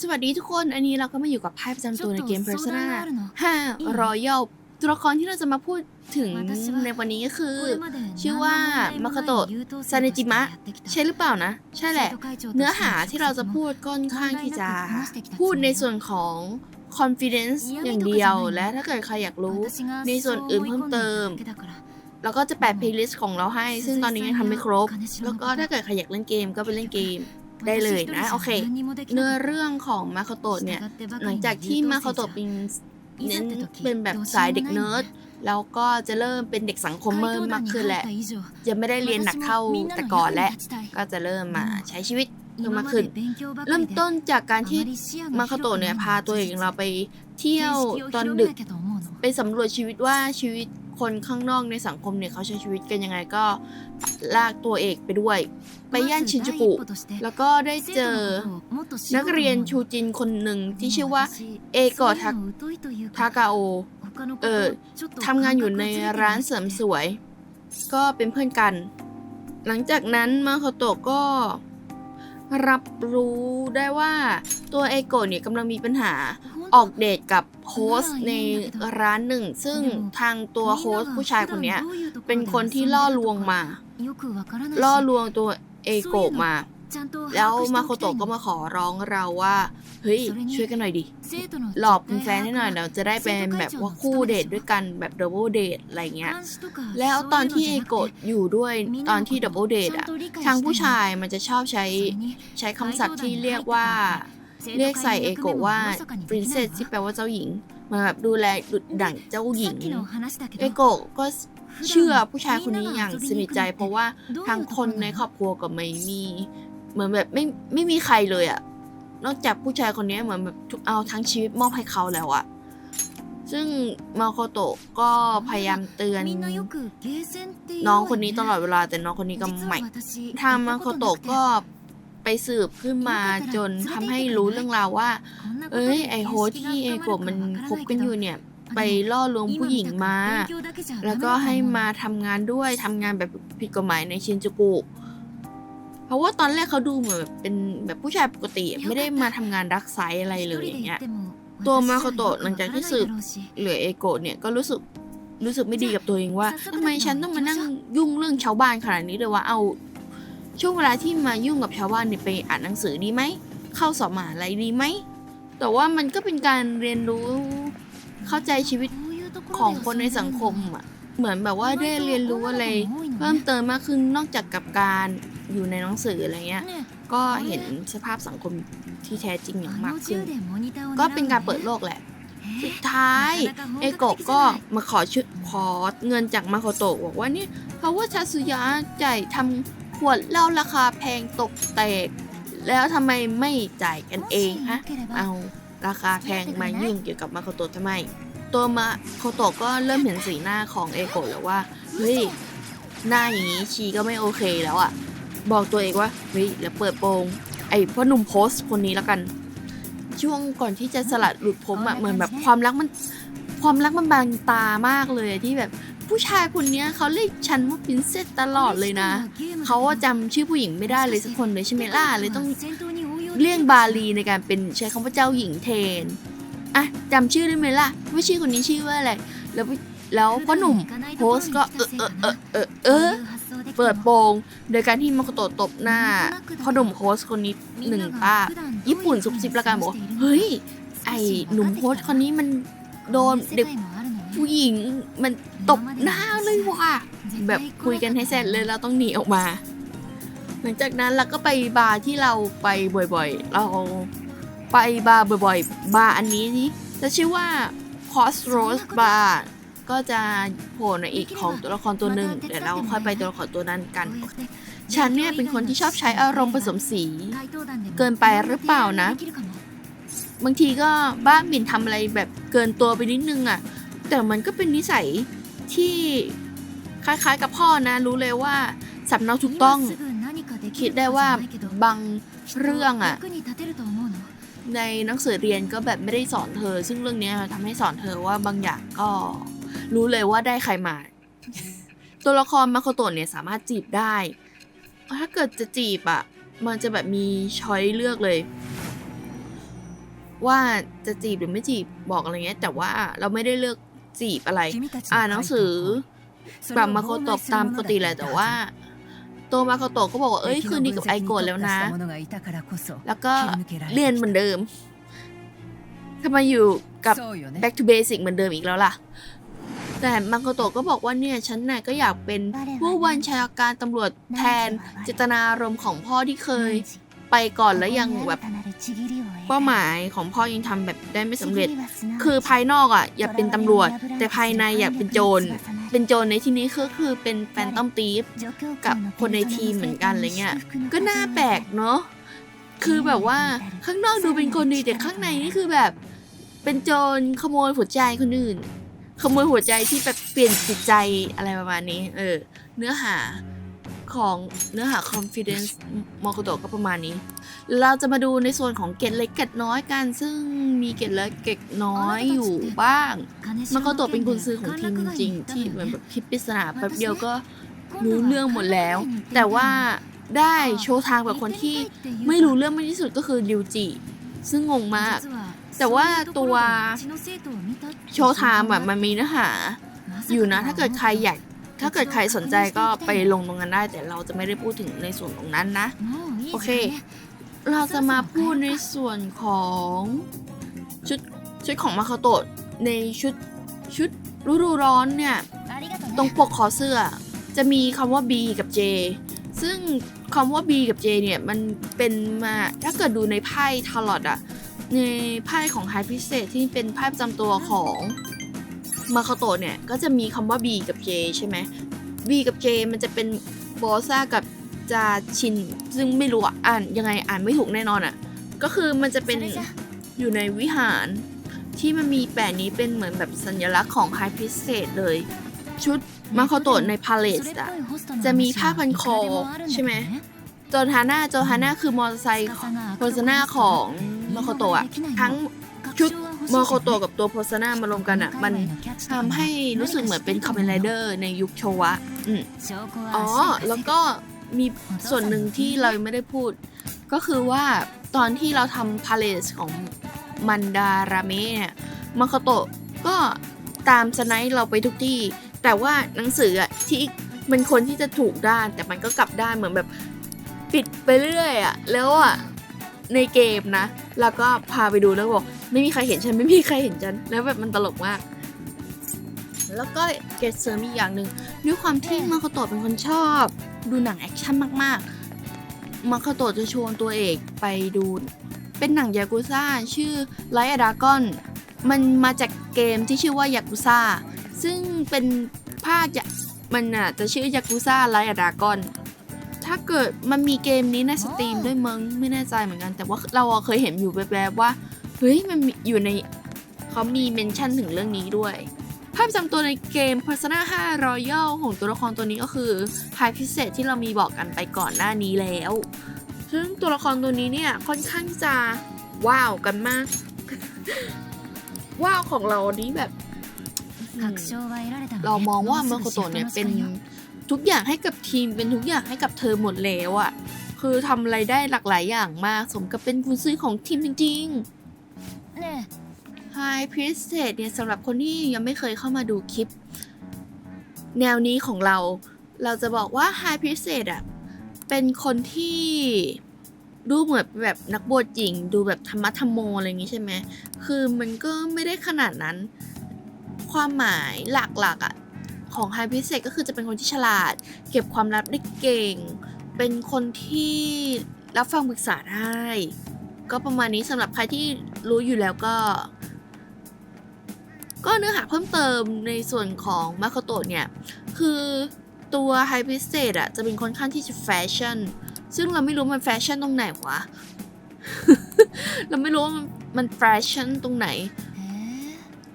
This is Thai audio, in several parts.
สวัสดีทุกคน อันนี้เราก็มาอยู่กับไพ่ประจำตัวในเกม Persona 5 Royal ตัวละครที่เราจะมาพูดถึงในวันนี้ก็คือ ชื่อว่ามาคาโตะซาเนจิมะ ใช่หรือเปล่านะ ใช่แหละ เนื้อหาที่เราจะพูดก้อนข้างที่จะพูดในส่วนของ confidence อย่างเดียว และถ้าเกิดใครอยากรู้ในส่วนอื่นเพิ่มเติมเราก็จะแปะ playlist ของเราให้ ซึ่งตอนนี้ยังทำไม่ครบ แล้วก็ถ้าเกิดใครอยากเล่นเกมก็ไปเล่นเกม ได้เลยนะโอเค เนื้อเรื่องของมาคาโตะเนี่ยหลังจากที่มาคาโตะเป็นเน้นเป็นแบบสายเด็กเนิร์ดแล้วก็จะเริ่มเป็นเด็กสังคมเพิ่มมากขึ้นแหละยังไม่ได้เรียนหนักเท่าแต่ก่อนและก็จะเริ่มมาใช้ชีวิตเพิ่มมากขึ้น เริ่มต้นจากการที่มาคาโตะเนี่ยพาตัวเองเราไปเที่ยวตอนดึก ไปสำรวจชีวิตว่าชีวิต คนข้างนอกในสังคมเนี่ยเขาใช้ชีวิตกันยังไงก็ลากตัวเอกไปด้วย ไปย่านชินจูกุ แล้วก็ได้เจอนักเรียนชูจินคนหนึ่งที่ชื่อว่าเอโกะทาทากาโอเออทำงานอยู่ในร้านเสริมสวย ก็เป็นเพื่อนกัน หลังจากนั้นมาโคโตะก็รับรู้ได้ว่าตัวเอโกะเนี่ยกำลังมีปัญหา ออกเดทกับโฮสต์ในร้านหนึ่ง ซึ่งทางตัวโฮสต์ผู้ชายคนเนี้ยเป็นคนที่ล่อลวงมา ล่อลวงตัวเอโกะมา แล้วมาโคโตะก็มาขอร้องเราว่า เฮ้ย ช่วยกันหน่อยดิ หลอกเป็นแฟนให้หน่อยเดี๋ยวจะได้เป็นแบบว่าคู่เดทด้วยกันแบบดับเบิลเดทอะไรเงี้ย แล้วตอนที่เอโกะอยู่ด้วยตอนที่ดับเบิลเดทอะทางผู้ชายมันจะชอบใช้ใช้คำศัพท์ที่เรียกว่า เรียกใส่เอโกะว่า princess ที่แปลว่าเจ้าหญิง มาแบบดูแลดุดดั่งเจ้าหญิง เอโกะก็เชื่อผู้ชายคนนี้อย่างสนิทใจ เพราะว่าทางคนในครอบครัวก็ไม่มี เหมือนแบบไม่ไม่มีใครเลยอะนอกจากผู้ชายคนนี้เหมือนแบบเอาทั้งชีวิตมอบให้เขาแล้วอะซึ่งมาโคโตะก็พยายามเตือน น้องคนนี้ตลอดเวลาแต่น้องคนนี้ก็ไม่ทางมาโคโตะก็ ไปสืบขึ้นมาจนทำให้รู้เรื่องราวว่า เอ้ยไอโฮสที่เอโกะมันคบกันอยู่เนี่ย ไปล่อลวงผู้หญิงมา แล้วก็ให้มาทำงานด้วยทำงานแบบผิดกฎหมายในชินจูกุ เพราะว่าตอนแรกเขาดูเหมือนแบบเป็นแบบผู้ชายปกติไม่ได้มาทำงานรักไซส์อะไรเลยอย่างเงี้ย ตัวมาโคโตะหลังจากที่สืบ เหลือเอโกะเนี่ยก็รู้สึกรู้สึกไม่ดีกับตัวเองว่าทำไมฉันต้องมานั่งยุ่งเรื่องชาวบ้านขนาดนี้เลยว่าเอา ช่วงเวลาที่มายุ่งกับชาวบ้านเนี่ยไปอ่านหนังสือดีไหม เข้าสอบมหาลัยดีไหม แต่ว่ามันก็เป็นการเรียนรู้เข้าใจชีวิตของคนในสังคมอะ เหมือนแบบว่าได้เรียนรู้อะไร เพิ่มเติมมากขึ้นนอกจากกับการอยู่ในหนังสืออะไรเงี้ย ก็เห็นสภาพสังคมที่แท้จริงอย่างมากขึ้น ก็เป็นการเปิดโลกแหละ สุดท้ายเอโกะก็มาขอชุดขอเงินจากมาโคโตะบอกว่านี่เพราะว่าชาสุยะจ่ายทำ ขวดเหล้าราคาแพงตกแตก แล้วทำไมไม่จ่ายกันเองฮะเอาราคาแพงมายุ่งเกี่ยวกับมาโคโตะทำไม ตัวมาโคโตะก็เริ่มเห็นสีหน้าของเอโกะแล้วว่าเฮ้ยหน้าอย่างนี้ชีก็ไม่โอเคแล้วอะบอกตัวเองว่าเฮ้ยแล้วเปิดโปงไอ้พ่อหนุ่มโพสต์คนนี้แล้วกัน ช่วงก่อนที่จะสลัดหลุดผมอะเหมือนแบบความรักมัน ความรักมันบางตามากเลยที่แบบ ผู้ชายคนนี้เขาเรียกฉันว่าพินเซสตลอดเลยนะ เขาว่าจำชื่อผู้หญิงไม่ได้เลยสักคนเลยใช่ไหมล่ะเลยต้องเลี่ยงบาลีในการเป็นใช้คำว่าเจ้าหญิงเทนอะจำชื่อได้ไหมล่ะว่าชื่อคนนี้ชื่อว่าอะไร แล้วแล้วพ่อหนุ่มโพสก็เออเออเออเออเออเปิดโปงโดยการที่มาโคโตตบหน้าพ่อหนุ่มโฮสคนนี้หนึ่งป้า ญี่ปุ่นซุบซิบละกันบอกเฮ้ยไอหนุ่มโฮสคนนี้มันโดนเด็ก ผู้หญิงมันตบหน้าเลยว่ะแบบคุยกันให้เสร็จเลยเราต้องหนีออกมา หลังจากนั้นเราก็ไปบาร์ที่เราไปบ่อยๆ เราไปบาร์บ่อยๆ บาร์อันนี้นี่จะชื่อว่า Crossroads Bar ก็จะโผล่ในอีกของตัวละครตัวหนึ่งเดี๋ยวเราค่อยไปตัวละครตัวนั้นกัน ฉันเนี่ยเป็นคนที่ชอบใช้อารมณ์ผสมสี เกินไปหรือเปล่านะ บางทีก็บ้าหมิ่นทำอะไรแบบเกินตัวไปนิดนึงอะ่ะ แต่มันก็เป็นนิสัยที่คล้ายๆ กับพ่อนะ รู้เลยว่าสำเนาถูกต้อง คิดได้ว่าบางเรื่องอะในหนังสือเรียนก็แบบไม่ได้สอนเธอ ซึ่งเรื่องนี้ยทำให้สอนเธอว่าบางอย่างก็รู้เลยว่าได้ใครมา ตัวละครมาโคโตะเนี่ยสามารถจีบได้ ถ้าเกิดจะจีบอะมันจะแบบมีช้อยเลือกเลย ว่าจะจีบหรือไม่จีบบอกอะไรเงี้ยแต่ว่าเราไม่ได้เลือก จีบอะไร อ่าอ่านนหหนันังงสืสืออแบบบมามาโคโคโตะโตะตาตามมปปกกติติแหแหละละแต่แต่ว่าว่าตัวมาโคโตะก็บอกว่าเอ้เอ้ยยคืคืนนดีดีกักับบไอไอโกโกรรธธแล้แล้ววนะนะ แล้วก็เรีเรียยนนเหเหมืมืออนนเดิเดิมมทำไมอยู่กับ back back to basic เหมือนเดิมอีกแล้วล่ะ แต่มาโคโตะก็บอกว่าเนี่ยฉันน่ะก็อยากเป็นผู้บัญชาการตำรวจแทนเจตนารมณ์ของพ่อที่เคยไปก่อนแล้วยังแบบ เป้าหมายของพ่อยังทำแบบได้ไม่สำเร็จ คือภายนอกอะ อยากเป็นตำรวจ แต่ภายในอยากเป็นโจร เป็นโจรในที่นี้ก็คือเป็นแฟนต้อมตีฟกับคนในทีมเหมือนกันอะไรเงี้ย ก็น่าแปลกเนาะ คือแบบว่าข้างนอกดูเป็นคนดีแต่ข้างในนี่คือแบบ เป็นโจรขโมยหัวใจคนอื่น ขโมยหัวใจที่แบบเปลี่ยนจิตใจอะไรประมาณนี้ เออ เนื้อหา ของเนื้อหา confidence มอโกโตะก็ประมาณนี้ เราจะมาดูในส่วนของเกร็ดเล็กเกร็ดน้อยกัน ซึ่งมีเกร็ดเล็กเกร็ดน้อยอยู่บ้างมันก็ตัวเป็นกุญซือของทีมจริงๆที่เหมือนแบบคิดปริศนาแป๊บเดียวก็รู้เรื่องหมดแล้ว แต่ว่าได้โชว์ทางแบบคนที่ไม่รู้เรื่องมากที่สุดก็คือริวจิซึ่งงงมาก แต่ว่าตัวโชว์ไทม์แบบมันมีเนื้อหาอยู่นะ ถ้าเกิดใครอยาก ถ้าเกิดใครสนใจก็ไปลงตรงนั้นได้ แต่เราจะไม่ได้พูดถึงในส่วนตรงนั้นนะ โอเค เราจะมาพูดในส่วนของชุดชุดของมาคาโตะในชุดชุดฤดูร้อนเนี่ย ตรงปกคอเสื้อ จะมีคำว่า B กับ J ซึ่งคำว่า B กับ J เนี่ย มันเป็นมาถ้าเกิดดูในไพ่ทาร์ลอตอะในไพ่ของไฮพิเศษที่เป็นไพ่ประจำตัวของ มาคาโตะเนี่ยก็จะมีคำว่า B กับ J ใช่ไหม B กับ J มันจะเป็นบอซ่ากับจาชิน ซึ่งไม่รู้อะอ่านยังไงอ่านไม่ถูกแน่นอนอะก็คือมันจะเป็นอยู่ในวิหารที่มันมีแปะนี้เป็นเหมือนแบบสัญลักษณ์ของไฮพิเศษเลย ชุดมาคาโตะในพาเลสอะจะมีผ้าพันคอใช่ใช่ไหไหมมโจฮาน่าโจฮาน่าคือมอเตอร์ไซค์โพสนาของ มาโคโตะอะทั้งชุดมอโคโตะกับตัวโพสนามารวมกันอะมันทำให้รู้สึกเหมือนเป็นคอมเมนไรเดอร์ในยุคโชวะอืมอ๋อ แล้วก็มีส่วนหนึ่งที่เราไม่ได้พูด ก็คือว่าตอนที่เราทำพาเลสของมันดาราเมะเนี่ยมาโคโตะก็ตามสไนด์เราไปทุกที่ แต่ว่าหนังสืออะที่มันคนที่จะถูกด้าน แต่มันก็กลับด้านเหมือนแบบปิดไปเรื่อยอะแล้วอะ ในเกมนะ แล้วก็พาไปดูแล้วบอก ไม่มีใครเห็นฉันไม่มีใครเห็นฉัน แล้วแบบมันตลกมาก แล้วก็เกตเสริมอีกอย่างหนึ่งด้วยความที่มาคาโตะเป็นคนชอบ ดูหนังแอคชั่นมากๆมาคาโตะจะชวนตัวเอกไปดู เป็นหนังยากุซ่าชื่อไลท์ดากอนมันมาจากเกมที่ชื่อว่ายากุซ่าซึ่งเป็นภาคจะมันอะจะชื่อยากุซ่าไลท์ดากอน ถ้าเกิดมันมีเกมนี้ในสตรีมด้วยมั้งไม่แน่ใจเหมือนกัน แต่ว่าเราอะเคยเห็นอยู่แบบๆว่าเฮ้ยมันมีอยู่ในเขามีเมนชั่นถึงเรื่องนี้ด้วย ภาพประจำตัวในเกม Persona 5 Royal ของตัวละครตัวนี้ก็คือพายพิเศษที่เรามีบอกกันไปก่อนหน้านี้แล้ว ซึ่งตัวละครตัวนี้เนี่ยค่อนข้างจะว้าวกันมาก ว้าวของเรานี้แบบอืมเรามองว่าเมอร์โคโตะเนี่ยเป็น ทุกอย่างให้กับทีมเป็นทุกอย่างให้กับเธอหมดแล้วอะ่ะ คือทำอะไรได้หลากหลายอย่างมาก สมกับเป็นกุญซื้อของทีมจริงๆไฮพิเศษเนี่ยสำหรับคนที่ยังไม่เคยเข้ามาดูคลิป แนวนี้ของเรา เราจะบอกว่าไฮพิเศษอะเป็นคนที่ดูเหมือนแบบนักบวชหญิง ดูแบบธรรมะธรรมโมอะไรอย่างงี้ใช่ไหม คือมันก็ไม่ได้ขนาดนั้น ความหมายหลักๆอะ ของไฮพิเศษก็คือจะเป็นคนที่ฉลาด เก็บความลับได้เก่ง เป็นคนที่รับฟังปรึกษาได้ ก็ประมาณนี้สำหรับใครที่รู้อยู่แล้วก็ ก็เนื้อหาเพิ่มเติมในส่วนของมาคโตะเนี่ย คือตัวไฮพิเศษอะจะเป็นค่อนข้างที่จะแฟชั่น ซึ่งเราไม่รู้มันแฟชั่นตรงไหนวะ เราไม่รู้ว่ามันแฟชั่นตรงไหน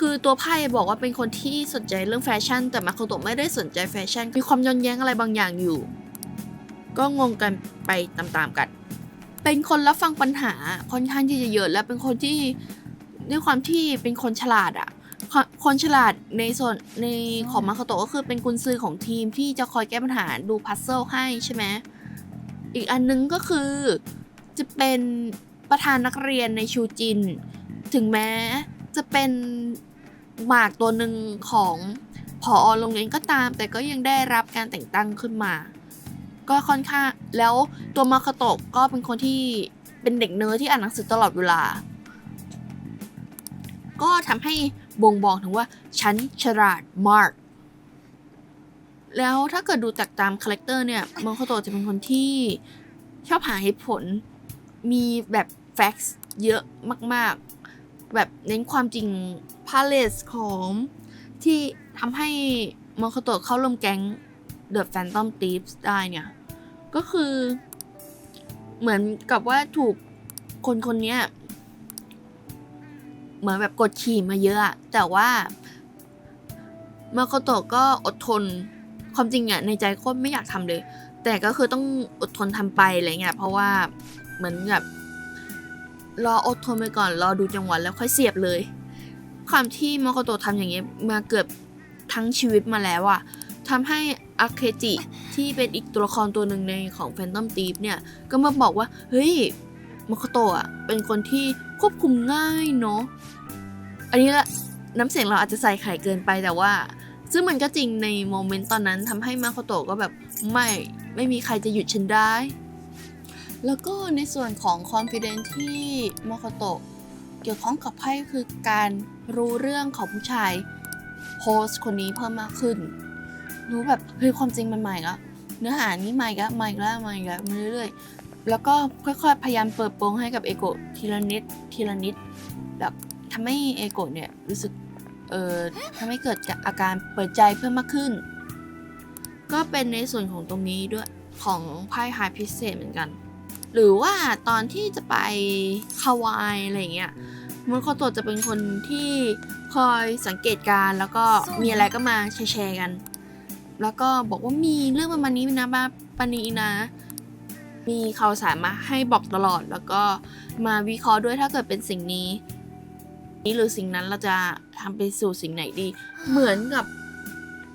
คือตัวไพ่บอกว่าเป็นคนที่สนใจเรื่องแฟชั่น แต่มาโคโตะไม่ได้สนใจแฟชั่น มีความย้อนแย้งอะไรบางอย่างอยู่ ก็งงกันไปตามๆกัน เป็นคนรับฟังปัญหาค่อนข้างที่จะเยอะและเป็นคนที่ด้วยความที่เป็นคนฉลาดอะคนคนฉลาดในส่วนในของมาโคโตะก็คือเป็นกุญซือของทีมที่จะคอยแก้ปัญหาดูพัซเซิลให้ใช่ไหมอีกอันนึงก็คือจะเป็นประธานนักเรียนในชูจิน ถึงแม้จะเป็น หมากตัวหนึ่งของผอโรงเรียนก็ตาม แต่ก็ยังได้รับการแต่งตั้งขึ้นมา ก็ค่อนข้างแล้วตัวมาคาโตะก็เป็นคนที่เป็นเด็กเนิร์ดที่อ่านหนังสือตลอดเวลา ก็ทำให้บ่งบอกถึงว่าฉันฉลาดมากแล้วถ้าเกิดดูจากตามคาแรคเตอร์เนี่ยมาคโตจะเป็นคนที่ชอบหาเหตุผล มีแบบแฟกซ์เยอะมาก แบบเน้นความจริงพาเลสของที่ทำให้มอคาโตะเข้าร่วมแก๊ง The Phantom Thieves ได้เนี่ย ก็คือ เหมือนกับว่าถูกคนคนนี้เหมือนแบบกดขี่มาเยอะ แต่ว่ามาโคโตะก็อดทนความจริงอะในใจโคตรไม่อยากทำเลย แต่ก็คือต้องอดทนทำไปอะไรเงี้ยเพราะว่าเหมือนแบบ รออดทนไปก่อนรอดูจังหวะแล้วค่อยเสียบเลยความที่มาโคโตทำอย่างเงี้ยมาเกือบทั้งชีวิตมาแล้วอะทำให้อาเคจิที่เป็นอีกตัวละครตัวหนึ่งในของ Phantom Thief เนี่ยก็มาบอกว่า เฮ้ยมาโคโตอะเป็นคนที่ควบคุมง่ายเนาะอันนี้ละน้ำเสียงเราอาจจะใส่ไข่เกินไปแต่ว่า ซึ่งมันก็จริงในโมเมนต์ตอนนั้นทำให้มาโคโตะก็แบบไม่ไม่มีใครจะหยุดฉันได้ แล้วก็ในส่วนของ confidence ที่มโคโตะเกี่ยวข้องกับไพ่คือการรู้เรื่องของผู้ชายโฮสคนนี้เพิ่มมากขึ้น รู้แบบเฮ้ยความจริงมันใหม่ล้วเนื้อหานี้ใหม่ละใหม่ละใหม่ละมาเรื่อยๆ แล้วก็ค่อยๆ พยายามเปิดโปงให้กับเอโกะทีละนิดทีละนิดแบบทำให้เอโกะเนี่ยรู้สึกเอ่อทำให้เกิดอาการเปิดใจเพิ่มมากขึ้น ก็เป็นในส่วนของตรงนี้ด้วยของไพ่หายพิเศษเหมือนกัน หรือว่าตอนที่จะไปฮาวายอะไรเงี้ยมันโคโตะจะเป็นคนที่คอยสังเกตการ์แล้วก็มีอะไรก็มาแชร์กัน แล้วก็บอกว่ามีเรื่องประมาณนี้นะบ้าปานีนะ มีข่าวสารมาให้บอกตลอดแล้วก็มาวิเคราะห์ด้วยถ้าเกิดเป็นสิ่งนี้ นี้หรือสิ่งนั้นเราจะทำไปสู่สิ่งไหนดี เหมือนกับ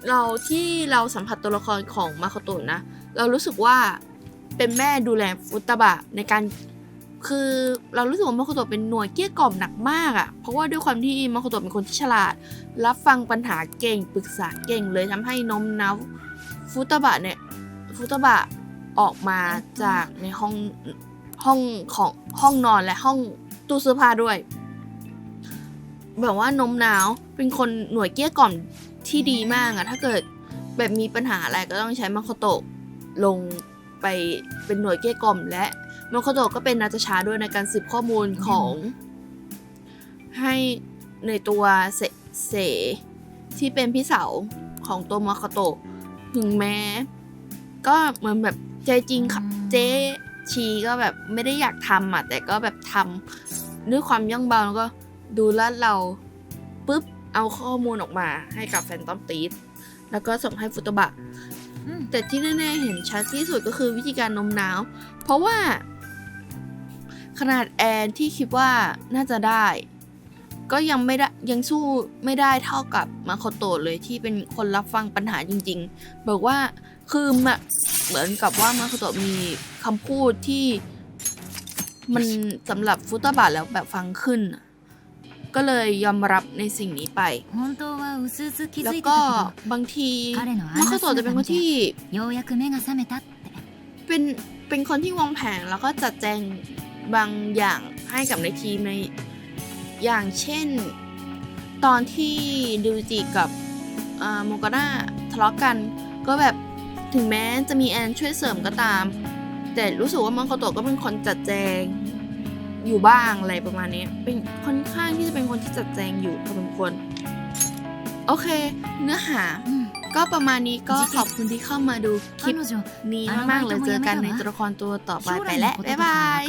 เราที่เราสัมผัสตัวละครของมาโคโตะนะ เรารู้สึกว่า เป็นแม่ดูแลฟุตบะในการคือเรารู้สึกว่ามาโคโตะเป็นหน่วยเกี้ยกล่อมหนักมากอะ่ะ เพราะว่าด้วยความที่มาโคโตะเป็นคนที่ฉลาด รับฟังปัญหาเก่งปรึกษาเก่งเลยทำให้นมน้าวฟุตบะเนี่ยฟุตบะออกมาจากในห้องห้องของห้องนอนและห้องตู้เสื้อผ้าด้วย แบบว่าน้มนาวเป็นคนหน่วยเกี้ยกล่อมที่ดีมากอะถ้าเกิดแบบมีปัญหาอะไรก็ต้องใช้มาโคโตะลง ไปเป็นหน่วยเกลี้ยกล่อม และมาโคโตะก็เป็นนาตาชาด้วยในการสืบข้อมูลของ ให้ในตัวเสเสที่เป็นพี่สาวของตัวมาโคโตะถึงแม้ ก็เหมือนแบบใจจริงค่ะเจ๊ชีก็แบบไม่ได้อยากทำอะแต่ก็แบบทำด้วยความย่องเบาแล้วก็ดูลาดเราปุ๊บเอาข้อมูลออกมาให้กับแฟนตอมตีสแล้วก็ส่งให้ฟุตบะ แต่ที่แน่ๆเห็นชัดที่สุดก็คือวิธีการโน้มน้าว เพราะว่า ขนาดแอนที่คิดว่าน่าจะได้ ก็ยังไม่ได้ยังสู้ไม่ได้เท่ากับมาโคโตะเลยที่เป็นคนรับฟังปัญหาจริง ๆ บอกว่าคือมะเหมือนกับว่ามาโคโตะมีคำพูดที่ มันสำหรับฟุตบะแล้วแบบฟังขึ้นน่ะ ก็เลยยอมรับในสิ่งนี้ไป แล้วก็บางทีมาโคโตะจะเป็นคนที่เป็นเป็นคนที่วางแผนแล้วก็จัดแจงบางอย่างให้กับในทีมในอย่างเช่น ตอนที่ดิวจิกับโมกนาทะเลาะกันก็แบบถึงแม้จะมีแอนช่วยเสริมก็ตาม แต่รู้สึกว่ามังคโตะก็เป็นคนจัดแจง อยู่บ้างอะไรประมาณนี้ เป็นค่อนข้างที่จะเป็นคนที่จัดแจงอยู่พอสมควรโอเค เนื้อหาก็ประมาณนี้ก็ขอบคุณที่เข้ามาดูคลิปนี้มากๆเลยเจอกันในตัวละครตัวต่อไปไปแล้วบ๊ายบาย